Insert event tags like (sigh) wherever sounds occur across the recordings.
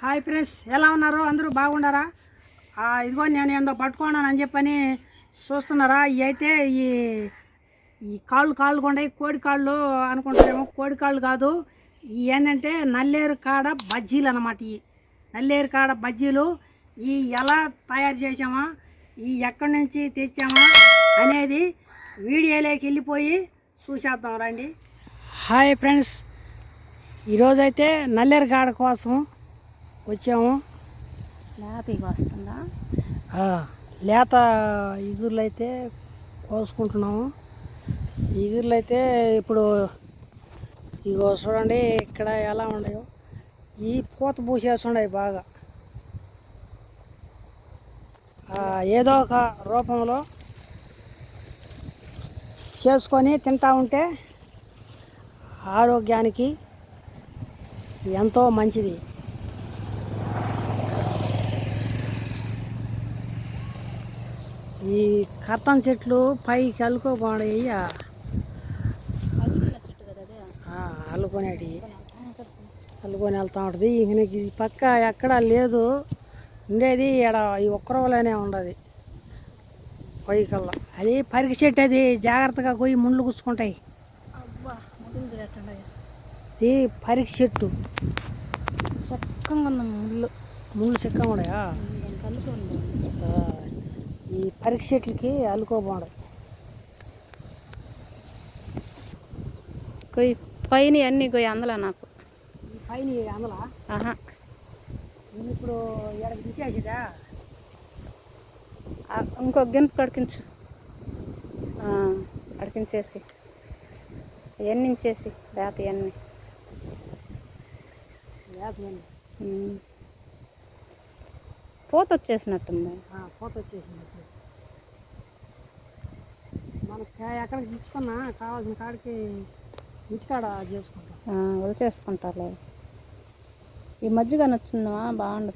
Hi friends ఎలా ఉన్నారు? అందరూ బాగున్నారా? ఇదిగో నేను ఏందో పట్టుకున్నాను అని చెప్పని చూస్తున్నారా? ఇవి అయితే ఈ ఈ కాళ్ళు కాళ్ళు కొండయి కోడి కాళ్ళు అనుకుంటారేమో కోడి కాళ్ళు కాదు. ఇవి ఏంటంటే నల్లేరు కాడ బజ్జీలు అన్నమాట ఇవి నల్లేరు కాడ బజ్జీలు. ఈ ఎలా తయారు చేసామా ఈ ఎక్కడి నుంచి తెచ్చామా అనేది వీడియోలోకి వెళ్ళిపోయి చూసేద్దాం రండి. హాయ్ ఫ్రెండ్స్ ఈరోజైతే నల్లేరు కాడ కోసం వచ్చాము. లేతగా వస్తుందా? ఆ, లేత ఇగుర్లు అయితే కోసుకుంటున్నాము. ఇగుర్లు అయితే ఇప్పుడు ఇగో చూడండి ఇక్కడ ఎలా ఉన్నాయో. ఈ పూత పూసేస్తున్నాయి బాగా. ఏదో ఒక రూపంలో చేసుకొని తింటా ఉంటే ఆరోగ్యానికి ఎంతో మంచిది. ఈ కట్టం చెట్లు పైకి అదే అల్లుకునేటి. అల్లుకొని వెళ్తా ఉంటుంది. ఈయనకి ఈ పక్క ఎక్కడా లేదు. ఉండేది ఇక్కడ ఈ ఒక్కరోలోనే ఉండదు. పైకల్లా అది పరికి చెట్టు అది జాగ్రత్తగా పోయి ముండ్లు కూసుకుంటాయి ఇది పరికి చెట్టు. చక్కగా ఉంది ముళ్ళు. ముళ్ళు చిక్కగా ఉన్నాయా? ఈ పరికి చెట్లకి అల్లుకోబోండదు కొయ్యి పైన అన్ని కొయ్యి అందలా నాకు. ఈ పైన అందులో? ఆహా. నేను ఇప్పుడు ఎక్కడికి తీసేసిదా ఆ, ఇంకో గిన్నె కడికించు. ఆ, కడికించేసి. ఎన్నించేసి లేత ఎన్ని. వేపని పూత వచ్చేసినట్టుంది వచ్చేసింది ఇప్పుడు. మనకి ఎక్కడికి తీసుకున్నా కావాల్సిన కాడికి ఇంటికాడ చేసుకుంటాం. ఆ, వదిలేసుకుంటారులే ఈ మధ్యగా నచ్చిందా? బాగుండదు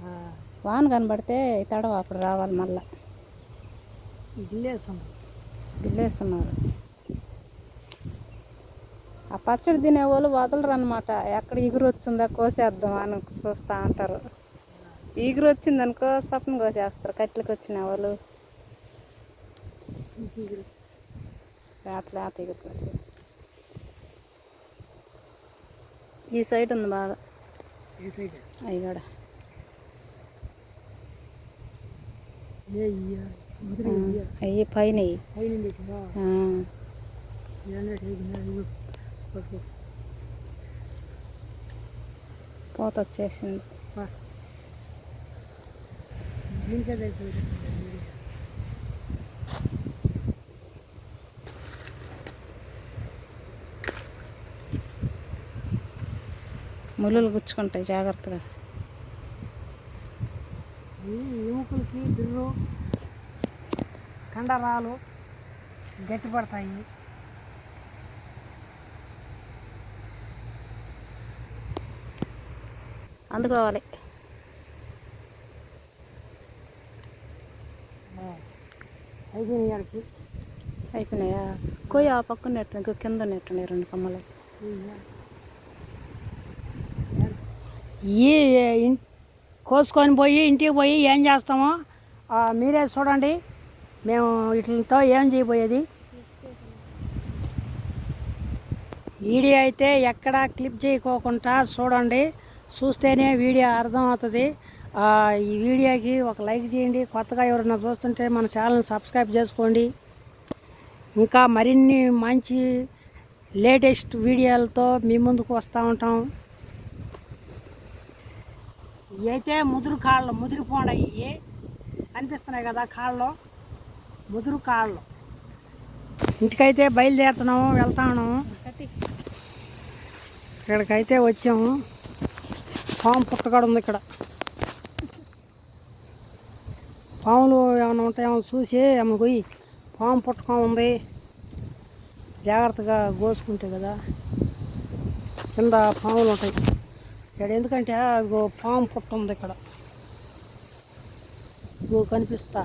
ఆ, వాన కనబడితే తడవ అప్పుడు రావాలి మళ్ళా. గిల్లేస్తున్నాం గిల్లేస్తున్నారు. ఆ పచ్చడి తినేవాళ్ళు వదలరు అనమాట ఎక్కడ ఇగురు వచ్చిందా కోసేద్దాం అని చూస్తూ ఉంటారు. ఇగురు వచ్చిందనుకో సపన కోసేస్తారు కట్టెలకు వచ్చిన వాళ్ళు లేత లేత. ఈ సైడ్ ఉంది బాగా. అవి కూడా అవి పైన పూత వచ్చేసింది ముళ్ళులు గుచ్చుకుంటాయి జాగ్రత్తగా. ఈ ఎముకలకి బిర్రు కండరాలు గట్టిపడతాయి. అందుకోవాలి. అయిపోయినాయి అయిపోయినాయా? కొయ్య ఆ పక్కన నెట్టు ఇంకో కింద నెట్టున్నాయి రెండు కొమ్మలు. ఈ కోసుకొని పోయి ఇంటికి పోయి ఏం చేస్తామో మీరే చూడండి. మేము వీటితో ఏం చేయబోయేది? వీడియో అయితే ఎక్కడ క్లిప్ చేయకోకుండా చూడండి. చూస్తేనే వీడియో అర్థమవుతుంది. ఈ వీడియోకి ఒక లైక్ చేయండి. కొత్తగా ఎవరైనా చూస్తుంటే మన ఛానల్ సబ్స్క్రైబ్ చేసుకోండి. ఇంకా మరిన్ని మంచి లేటెస్ట్ వీడియోలతో మీ ముందుకు వస్తూ ఉంటాం. అయితే ముదురు కాళ్ళు ముదిరిపోండాయి పోండ కనిపిస్తున్నాయి కదా కాళ్ళు? ముదురు కాళ్ళు. ఇంటికైతే బయలుదేరుతున్నాము వెళ్తాము ఇక్కడికైతే వచ్చాము. పాము పుట్టగడ ఉంది ఇక్కడ. పాములు ఏమైనా ఉంటాయేమో చూసి ఆమె పోయి పాము పుట్టకం ఉంది. జాగ్రత్తగా కోసుకుంటే కదా కింద పాములు ఉంటాయి. ఇక్కడ ఎందుకంటే ఇగో పాము పుట్ట ఉంది ఇక్కడ. ఇగో కనిపిస్తా.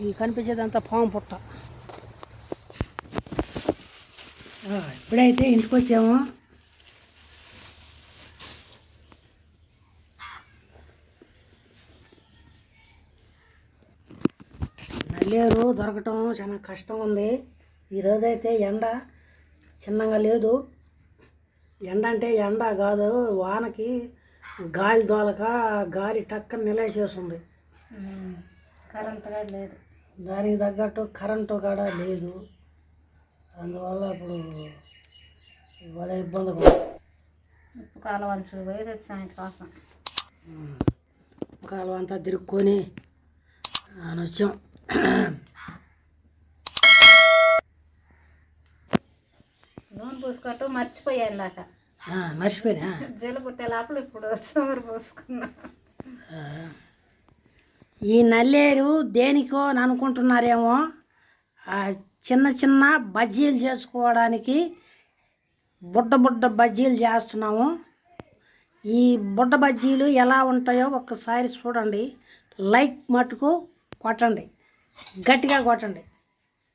ఇది కనిపించేదంతా పాము పుట్ట. ఇప్పుడైతే ఇంటికి వచ్చాము నల్లేరు దొరకటం చాలా కష్టం ఉంది ఈరోజైతే ఎండ చిన్నగా లేదు. ఎండ అంటే ఎండ కాదు వానకి గాలి దోలక గాలి టక్కన నిలేసేస్తుంది కరెంట్ కూడా లేదు దానికి తగ్గట్టు కరెంటు కూడా లేదు. అందువల్ల ఇప్పుడు ఇబ్బందిగా ఉంది. ఉప్పు కాలవంచు పోయి తెచ్చాం ఇంటి కోసం. కాలం అంతా తిరుక్కొని అని వచ్చాం పూసుకోవటం మర్చిపోయాను మర్చిపోయినా? (laughs) జల్లు పుట్టే లోపల ఇప్పుడు సోమరు పోసుకున్నా. ఈ నల్లేరు దేనికో అని అనుకుంటున్నారేమో చిన్న చిన్న బజ్జీలు చేసుకోవడానికి బుడ్డ బుడ్డ బజ్జీలు చేస్తున్నాము. ఈ బుడ్డ బజ్జీలు ఎలా ఉంటాయో ఒక్కసారి చూడండి. లైక్ మటుకు కొట్టండి. గట్టిగా కొట్టండి.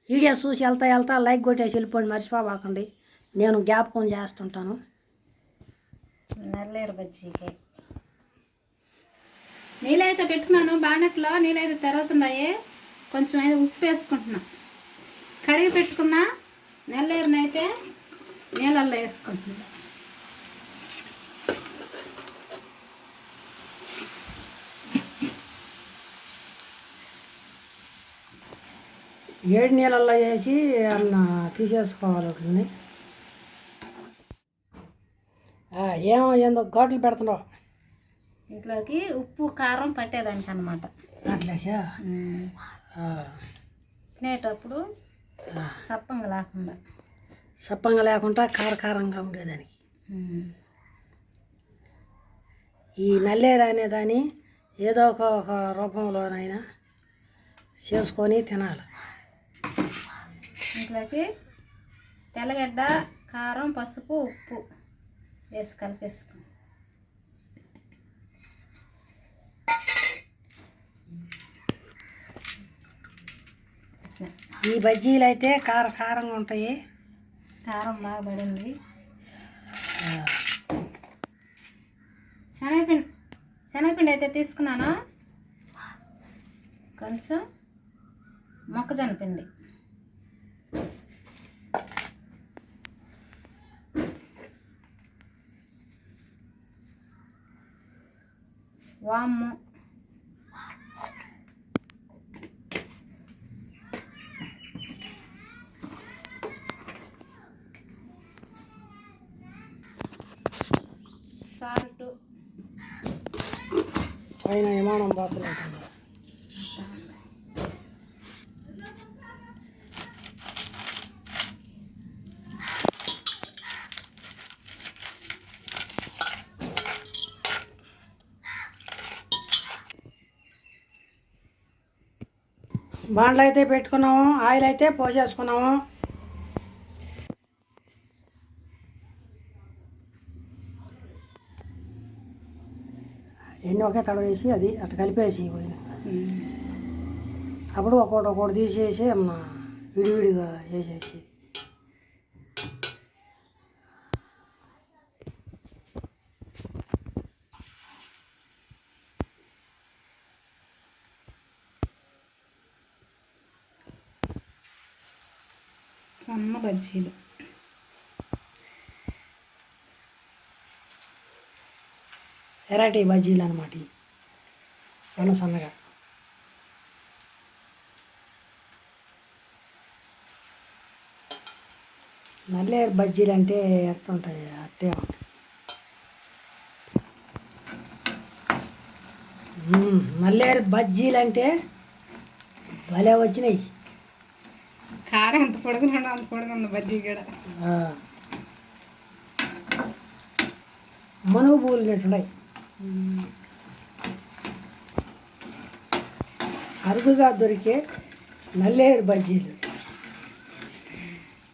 వీడియో చూసి వెళ్తా వెళ్తా లైక్ కొట్టేసి వెళ్ళిపోండి. మర్చిపోబాకండి. నేను జ్ఞాపకం చేస్తుంటాను. నల్లేరు బజ్జీకి. నీళ్ళైతే పెట్టుకున్నాను బాణట్లో నీళ్ళైతే తెరుగుతున్నాయి కొంచెం అయితే ఉప్పు వేసుకుంటున్నా. కడిగి పెట్టుకున్న నల్లేరునైతే నీళ్ళల్లో వేసుకుంటున్నా. ఏడు నీళ్ళల్లో వేసి అన్న తీసేసుకోవాలి ఆ, ఏమో ఏందో ఘాట్లు పెడుతున్నావు? ఇంట్లోకి ఉప్పు కారం పట్టేదానికి అనమాట అట్లా తినేటప్పుడు సప్పంగా లేకుండా. సప్పంగా లేకుండా కారకారంగా ఉండేదానికి. ఈ నల్లేరు అనేదాన్ని ఏదో ఒక ఒక రూపంలోనైనా చేసుకొని తినాలి. ఇంట్లోకి తెల్లగడ్డ కారం పసుపు ఉప్పు. వేసి కలిపేసుకుని ఈ బజ్జీలు అయితే కార కారంగా ఉంటాయి. కారం బాగా పడింది. శనగపిండి శనగపిండి అయితే తీసుకున్నాను? కొంచెం మొక్కజొన్న పిండి. வாமம் சால்ட்டு பயணமான பாத்திரம் బాండ్లు అయితే పెట్టుకున్నాము ఆయిల్ అయితే పోసేసుకున్నాము ఎన్ని ఒకే తడ వేసి అది అటు కలిపేసి అప్పుడు ఒక్కొక్కటి ఒక్కొక్కటి తీసేసి విడివిడిగా వేసేసి సన్న బజ్జీలు వెరైటీ బజ్జీలు అనమాట సన్న సన్నగా. నల్లేరు బజ్జీలు అంటే ఎట్లుంటాయి అట్టే ఉంటాయి. నల్లేరు బజ్జీలు అంటే భలే వచ్చినాయి. కాడ ఎంత పొడుగున్నాడో అంత పొడుగుంది బజ్జీ కూడా. మనువు పూలు నెట్టున్నాయి అరుదుగా దొరికే నల్లేరు బజ్జీలు.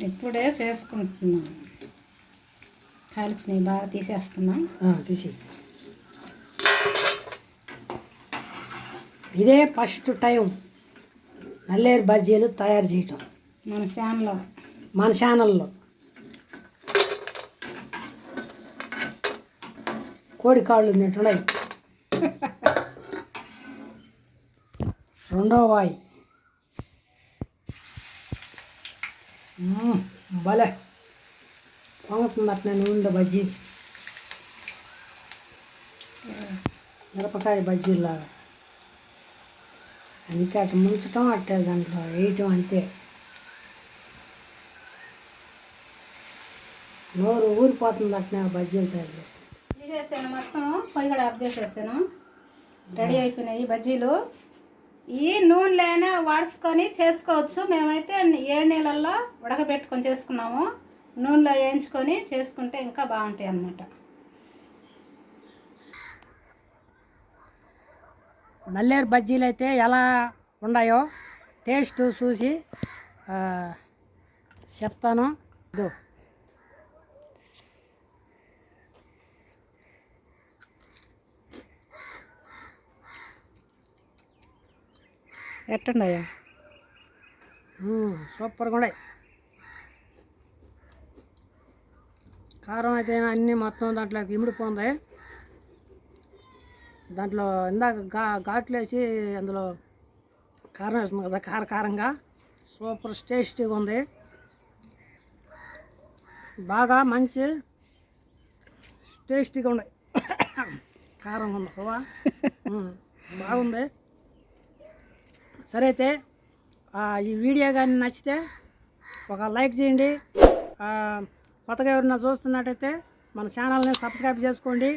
ఇప్పుడే చేసుకుంటున్నాం. కలిపినవి బాగా తీసేస్తున్నాం. తీసి ఇదే ఫస్ట్ టైం నల్లేరు బజ్జీలు తయారు చేయటం. మన ఫ్యాన్లో మన ఛానల్లో. కోడి కాళ్ళు ఉన్నట్టున్నాయి రెండో వాయి. భలే. పొంగుతుంది అట్లా నూనె బజ్జీ. మిరపకాయ బజ్జీలాగా అంతే అటు ముంచటం అట్టే దాంట్లో వేయటం అంతే. నోరు ఊరిపోతుంది అట్నే ఆ బజ్జీలు సైజు చేసాను మొత్తం పొయ్యి కూడా ఆఫ్ చేసేసాను. రెడీ అయిపోయినాయి బజ్జీలు. ఈ నూనెలైనా వాడుచుకొని చేసుకోవచ్చు. మేమైతే ఏడు నీళ్ళల్లో ఉడకబెట్టుకొని చేసుకున్నాము నూనెలో వేయించుకొని చేసుకుంటే ఇంకా బాగుంటాయి అన్నమాట. నల్లేరు బజ్జీలు అయితే ఎలా ఉన్నాయో టేస్ట్ చూసి చెప్తాను. ఎట్టండి సూపర్గా ఉన్నాయి. కారం అయితే అన్నీ మొత్తం దాంట్లోకి ఇమిడిపోంది దాంట్లో ఇందాక గా ఘాట్లేసి అందులో కారం వేస్తుంది కదా కార కారంగా. సూపర్ టేస్టీగా ఉంది. బాగా మంచి టేస్టీగా ఉన్నాయి. కారం ఉంది బాగుంది. సరే అయితే ఈ వీడియో కానీ నచ్చితే ఒక లైక్ చేయండి. కొత్తగా ఎవరైనా చూస్తున్నట్టయితే మన ఛానల్ని సబ్స్క్రైబ్ చేసుకోండి.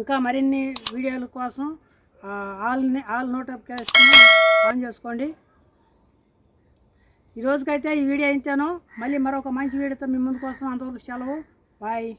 ఇంకా మరిన్ని వీడియోల కోసం ఆల్ని ఆల్ నోటిఫికేషన్ ఆన్ చేసుకోండి. ఈ రోజుకైతే ఈ వీడియో ఇంతేను. మళ్ళీ మరొక మంచి వీడియోతో మీ ముందుకు వస్తాం. అంతవరకు సెలవు. బాయ్.